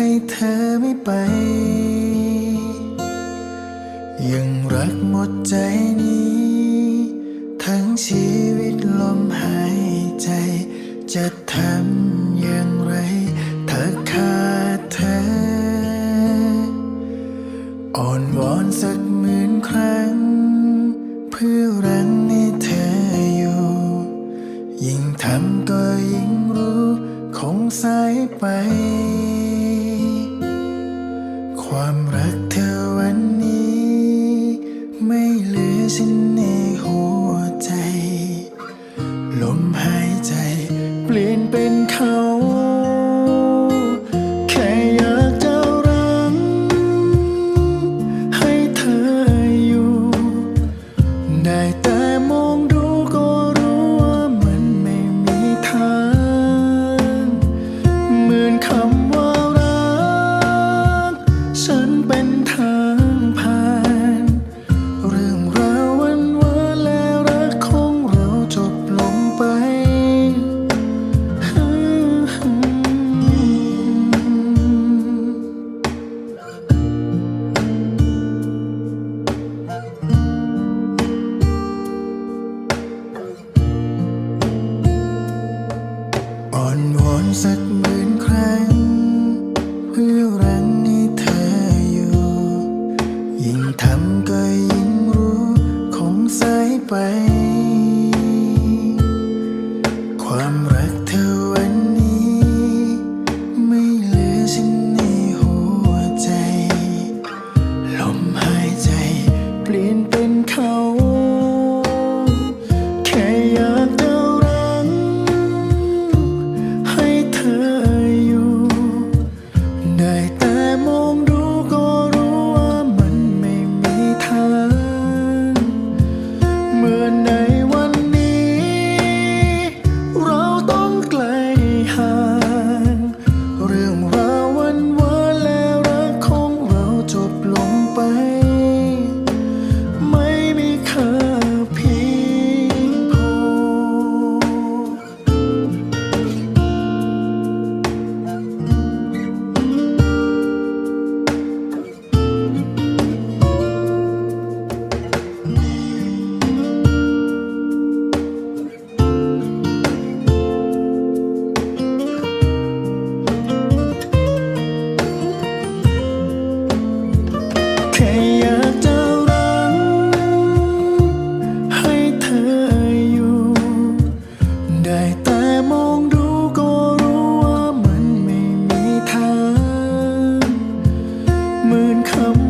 ให้เธอไม่ไป ยังรักหมดใจนี้ ทั้งชีวิตลมหายใจ จะทำอย่างไร เธอขาดเธอ อ่อนวอนสักหมื่นครั้ง เพื่อรังให้เธออยู่ ยิ่งทำก็ยิ่งรู้ คงสายไป นสักหมื่นครั้ง หมื่นคำ